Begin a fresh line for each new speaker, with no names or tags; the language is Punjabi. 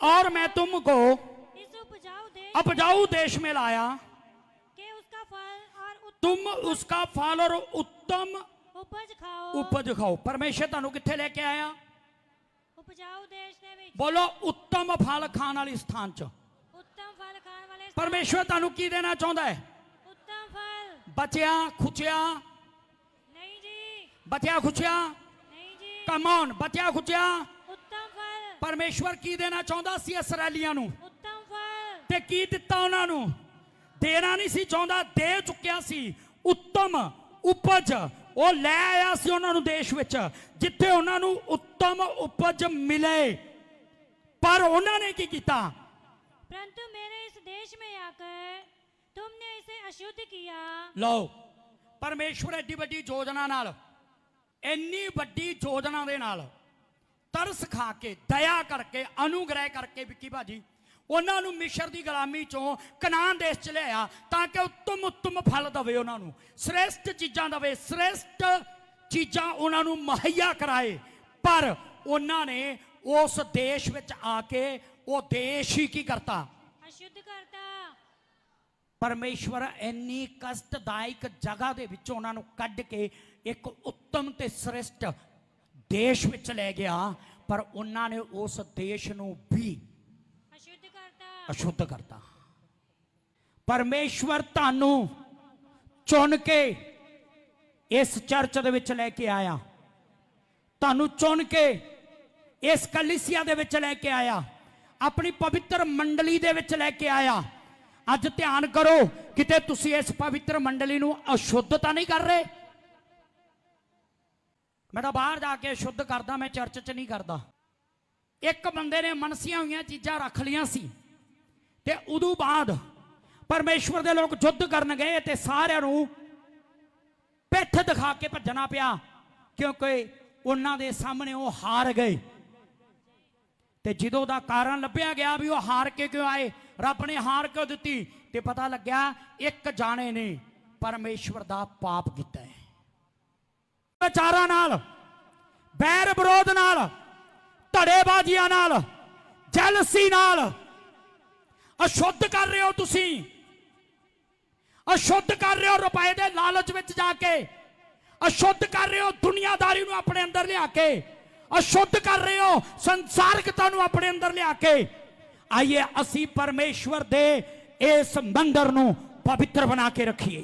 और मैं तुमको
इस उपजाऊ देश
उपजाऊ देश में लाया
के उसका फल और उत-
तुम उसका फल और उत्तम
उपज खाओ
ਉਪਜ ਖਾਓ ਪਰਮੇਸ਼ਰ ਤੁਹਾਨੂੰ ਕਿੱਥੇ ਲੈ ਕੇ ਆਇਆ
उपजाऊ देश ਦੇ ਵਿੱਚ
ਬੋਲੋ ਉੱਤਮ ਫਲ ਖਾਣ ਵਾਲੀ ਸਥਾਨ 'ਚ
ਉੱਤਮ ਫਲ ਖਾਣ ਵਾਲੇ ਸਥਾਨ-
ਪਰਮੇਸ਼ਰ ਤੁਹਾਨੂੰ ਕੀ ਦੇਣਾ ਚਾਹੁੰਦਾ ਹੈ
ਉੱਤਮ ਫਲ
ਬਚਿਆ ਖੁਚਿਆ
ਨਹੀਂ ਜੀ
ਬਚਿਆ ਖੁਚਿਆ
ਨਹੀਂ ਜੀ
ਕਮ ਔਨ ਬਚਿਆ ਖੁਚਿਆ
ਉੱਤਮ ਫਲ
ਪਰਮੇਸ਼ਵਰ ਕੀ ਦੇਣਾ ਚਾਹੁੰਦਾ ਸੀ ਇਸرائیਲੀਆਂ ਨੂੰ?
ਉੱਤਮ ਫਲ।
ਤੇ ਕੀ ਦਿੱਤਾ ਉਹਨਾਂ ਨੂੰ? ਦੇਣਾ ਨਹੀਂ ਸੀ ਚਾਹੁੰਦਾ ਦੇ ਚੁੱਕਿਆ ਸੀ। ਉੱਤਮ ਉਪਜ ਉਹ ਲੈ ਆਇਆ ਸੀ ਉਹਨਾਂ ਨੂੰ ਦੇਸ਼ ਵਿੱਚ ਜਿੱਥੇ ਉਹਨਾਂ ਨੂੰ ਉੱਤਮ ਉਪਜ ਮਿਲੇ। ਪਰ ਉਹਨਾਂ ਨੇ ਕੀ ਕੀਤਾ?
ਪਰੰਤੂ ਮੇਰੇ ਇਸ ਦੇਸ਼ ਮੇ ਆਕਰ ਤੁਮਨੇ ਇਸੇ ਅਸ਼ੁੱਧ ਕੀਆ।
ਲਓ ਪਰਮੇਸ਼ਵਰ ਐਡੀ ਵੱਡੀ ਯੋਜਨਾ ਨਾਲ ਇੰਨੀ ਵੱਡੀ ਯੋਜਨਾ ਦੇ ਨਾਲ ਤਰਸ ਖਾ ਕੇ ਦਇਆ ਕਰਕੇ ਅਨੁਗ੍ਰਹਿ ਕਰਕੇ ਵਿੱਕੀ ਭਾਜੀ ਉਹਨਾਂ ਨੂੰ ਮਿਸ਼ਰ ਦੀ ਗੁਲਾਮੀ ਚੋਂ ਕਨਾਨ ਦੇਸ਼ ਚ ਲਿਆਇਆ ਤਾਂ ਕਿ ਉਤਮ ਉਤਮ ਫਲ ਦਵੇ ਉਹਨਾਂ ਨੂੰ। ਸ੍ਰੇਸ਼ਟ ਚੀਜ਼ਾਂ ਦਵੇ ਸ੍ਰੇਸ਼ਟ ਚੀਜ਼ਾਂ ਉਹਨਾਂ ਨੂੰ ਮਹੱਈਆ ਕਰਾਏ। ਪਰ ਉਹਨਾਂ ਨੇ ਉਸ ਦੇਸ਼ ਵਿੱਚ ਆ ਕੇ ਉਹ ਦੇਸ਼ ਹੀ ਕੀ ਕਰਤਾ?
ਅਸ਼ੁੱਧ ਕਰਤਾ।
ਪਰਮੇਸ਼ਵਰ ਇੰਨੀ ਕਸ਼ਟਦਾਇਕ ਜਗ੍ਹਾ ਦੇ ਵਿੱਚੋਂ ਉਹਨਾਂ ਨੂੰ ਕੱਢ ਕੇ ਇੱਕ ਉੱਤਮ ਤੇ ਸ੍ਰੇਸ਼ਟ ਦੇਸ਼ ਵਿੱਚ ਲੈ ਗਿਆ ਪਰ ਉਹਨਾਂ ਨੇ ਉਸ ਦੇਸ਼ ਨੂੰ ਵੀ
ਅਸ਼ੁੱਧ ਕਰਤਾ।
ਅਸ਼ੁੱਧ ਕਰਤਾ। ਪਰਮੇਸ਼ਵਰ ਤੁਹਾਨੂੰ ਚੁਣ ਕੇ ਇਸ ਚਰਚ ਦੇ ਵਿੱਚ ਲੈ ਕੇ ਆਇਆ। ਤੁਹਾਨੂੰ ਚੁਣ ਕੇ ਇਸ ਕਲੀਸਿਆ ਦੇ ਵਿੱਚ ਲੈ ਕੇ ਆਇਆ। ਆਪਣੀ ਪਵਿੱਤਰ ਮੰਡਲੀ ਦੇ ਵਿੱਚ ਲੈ ਕੇ ਆਇਆ। ਅੱਜ ਧਿਆਨ ਕਰੋ ਕਿਤੇ ਤੁਸੀਂ ਇਸ ਪਵਿੱਤਰ ਮੰਡਲੀ ਨੂੰ ਅਸ਼ੁੱਧ ਤਾਂ ਨਹੀਂ ਕਰ ਰਹੇ। ਮੈਂ ਤਾਂ ਬਾਹਰ ਜਾ ਕੇ ਸ਼ੁੱਧ ਕਰਦਾ, ਮੈਂ ਚਰਚ 'ਚ ਨਹੀਂ ਕਰਦਾ। ਇੱਕ ਬੰਦੇ ਨੇ ਮਨਸੀਆਂ ਹੋਈਆਂ, ਚੀਜ਼ਾਂ ਰੱਖ ਲੀਆਂ ਸੀ। ਤੇ ਉਦੋਂ ਬਾਅਦ ਪਰਮੇਸ਼ਵਰ ਦੇ ਲੋਕ ਯੁੱਧ ਕਰਨ ਗਏ ਤੇ ਸਾਰਿਆਂ ਨੂੰ ਪਿੱਠ ਦਿਖਾ ਕੇ ਭੱਜਣਾ ਪਿਆ, ਕਿਉਂਕਿ ਉਹਨਾਂ ਦੇ ਸਾਹਮਣੇ ਉਹ ਹਾਰ ਗਏ। ਤੇ ਜਦੋਂ ਦਾ ਕਾਰਨ ਲੱਭਿਆ ਗਿਆ ਵੀ ਉਹ ਹਾਰ ਕੇ ਕਿਉਂ ਆਏ, ਰੱਬ ਨੇ ਹਾਰ ਕਿਉਂ ਦਿੱਤੀ, ਤੇ ਪਤਾ ਲੱਗਿਆ ਇੱਕ ਜਾਣੇ ਨੇ ਪਰਮੇਸ਼ਵਰ ਦਾ ਪਾਪ ਕੀਤਾ ਹੈ। ਵਿਚਾਰਾਂ ਨਾਲ ਬੈਰ ਵਿਰੋਧ ਨਾਲ, ਧੜੇਬਾਜ਼ੀਆਂ ਨਾਲ, ਜੈਲਸੀ ਨਾਲ। ਅਸ਼ੁੱਧ ਕਰ ਰਹੇ ਹੋ ਤੁਸੀਂ। ਅਸ਼ੁੱਧ ਕਰ ਰਹੇ ਹੋ ਰੁਪਏ ਦੇ ਲਾਲਚ ਵਿੱਚ ਜਾ ਕੇ। ਅਸ਼ੁੱਧ ਕਰ ਰਹੇ ਹੋ ਦੁਨੀਆਦਾਰੀ ਨੂੰ ਆਪਣੇ ਅੰਦਰ ਲਿਆ ਕੇ। ਅਸ਼ੁੱਧ ਕਰ ਰਹੇ ਹੋ ਸੰਸਾਰਿਕਤਾ ਨੂੰ ਆਪਣੇ ਅੰਦਰ ਲਿਆ ਕੇ। ਆਈਏ ਅਸੀਂ ਪਰਮੇਸ਼ਵਰ ਦੇ ਇਸ ਮੰਦਰ ਨੂੰ ਪਵਿੱਤਰ ਬਣਾ ਕੇ ਰੱਖੀਏ।